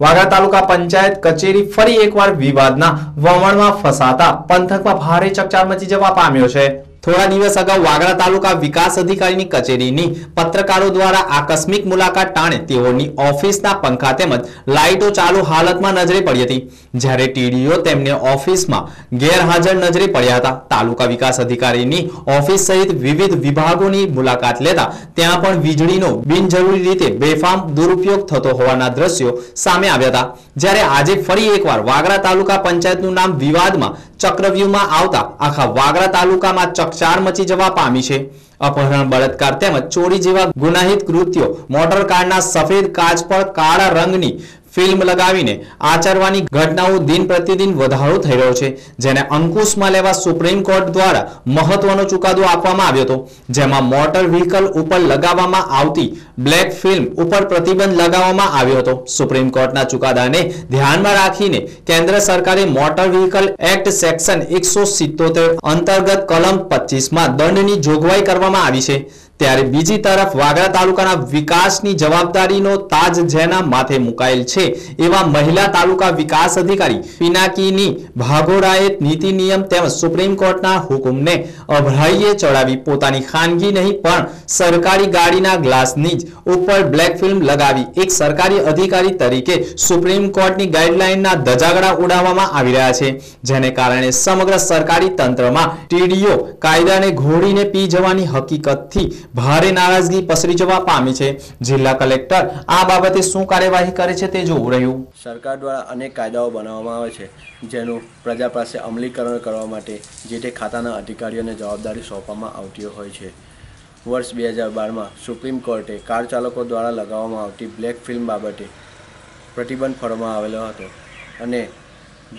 વાગરા તાલુકા પંચાયત કચેરી ફરી એકવાર વિવાદના વમણમાં ફસાતા. પંથકમાં ભારે ચકચાર મચી જવા પામ્યો છે. થોડા દિવસ અગાઉ વાગરા તાલુકા વિકાસ અધિકારીની કચેરીની પત્રકારો દ્વારા આકસ્મિક મુલાકાત ટાણે તેઓની ઓફિસના પંખા તેમજ લાઇટો ચાલુ હાલતમાં નજરે પડી હતી. જ્યારે ટીડીઓ તેમને ઓફિસમાં ગેરહાજર નજરે પડ્યા હતા. તાલુકા વિકાસ અધિકારીની ઓફિસ સહિત વિવિધ વિભાગોની મુલાકાત લેતા ત્યાં પણ વીજળીનો બિનજરૂરી રીતે બેફામ દુરુપયોગ થતો હોવાના દ્રશ્યો સામે આવ્યા હતા. જ્યારે આજે ફરી એકવાર વાગરા તાલુકા પંચાયતનું નામ વિવાદમાં ચક્રવ્યૂહમાં આવતા આખા વાગરા તાલુકામાં ચકચાર મચી જવા પામી છે. અપહરણ, બળાત્કાર તેમજ ચોરી જેવા ગુનાહિત કૃત્યો મોટર કારના સફેદ કાચ પર કાળા રંગની ફિલ્મ લગાવીને આચરવાની ઘટનાઓ દિન પ્રતિદિન વધારો થઈ રહ્યો છે, જેને અંકુશમાં લેવા સુપ્રીમ કોર્ટ દ્વારા મહત્વનો ચુકાદો આપવામાં આવ્યો હતો, જેમાં મોટર વ્હીકલ ઉપર લગાવવામાં આવતી બ્લેક ફિલ્મ ઉપર પ્રતિબંધ લગાવવામાં આવ્યો હતો. સુપ્રીમ કોર્ટના ચુકાદાને ધ્યાનમાં રાખીને કેન્દ્ર સરકારે મોટર વ્હીકલ એક્ટ સેક્શન એકસો અંતર્ગત કલમ પચીસમાં દંડની જોગવાઈ કરવામાં આવી છે. ત્યારે બીજી તરફ વાગરા તાલુકાના વિકાસની જવાબદારીનો તાજ જેના માથે મુકાયેલ છે. એવા મહિલા તાલુકા વિકાસ અધિકારી પિનાકીની ભાગોરાએ નીતિ નિયમ તેમજ સુપ્રીમ કોર્ટના હુકુમને અભરાઈએ ચડાવી પોતાની ખાનગી નહીં, પણ સરકારી ગાડીના ગ્લાસની જ ઉપર બ્લેક ફિલ્મ લગાવી એક સરકારી અધિકારી તરીકે સુપ્રીમ કોર્ટની ગાઈડલાઈનના ધજાગડા ઉડાવવામાં આવી રહ્યા છે, જેને કારણે સમગ્ર સરકારી તંત્રમાં ટીડીઓ કાયદાને ઘોડીને પી જવાની હકીકતથી ભારે નારાજગી પસરી જવા પામી છે. જિલ્લા કલેક્ટર આ બાબતે શું કાર્યવાહી કરે છે તે જોવું રહ્યું. સરકાર દ્વારા અનેક કાયદાઓ બનાવવામાં આવે છે, જેનું પ્રજા પાસે અમલીકરણ કરવા માટે જે તે ખાતાના અધિકારીઓને જવાબદારી સોંપવામાં આવતી હોય છે. વર્ષ બે હજાર બારમાં સુપ્રીમ કોર્ટે કાર ચાલકો દ્વારા લગાવવામાં આવતી બ્લેક ફિલ્મ બાબતે પ્રતિબંધ ફરવામાં આવેલો હતો અને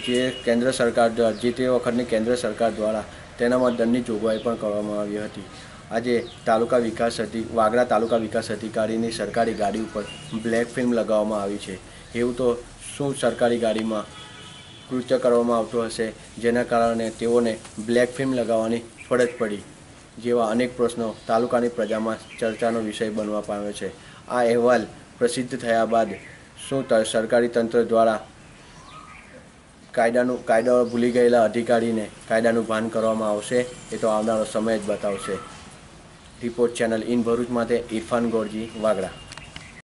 જે કેન્દ્ર સરકાર દ્વારા, જે તે વખતની કેન્દ્ર સરકાર દ્વારા તેનામાં દંડની જોગવાઈ પણ કરવામાં આવી હતી. આજે તાલુકા વિકાસ અધિ, વાગડા તાલુકા વિકાસ અધિકારીની સરકારી ગાડી ઉપર બ્લેક ફિલ્મ લગાવવામાં આવી છે. એવું તો શું સરકારી ગાડીમાં કૃત્ય કરવામાં આવતું હશે? જેના કારણે તેઓને બ્લેક ફિલ્મ લગાવવાની ફરજ પડી, જેવા અનેક પ્રશ્નો તાલુકાની પ્રજામાં ચર્ચાનો વિષય બનવા પામ્યો છે. આ અહેવાલ પ્રસિદ્ધ થયા બાદ શું સરકારી તંત્ર દ્વારા કાયદાનું કાયદા ભૂલી ગયેલા અધિકારીને કાયદાનું ભાન કરવામાં આવશે? એ તો આવનારો સમય જ બતાવશે. રિપોર્ટ ચેનલ ઇન ભરૂચ માટે ઇરફાન ગોરજી વાગડા.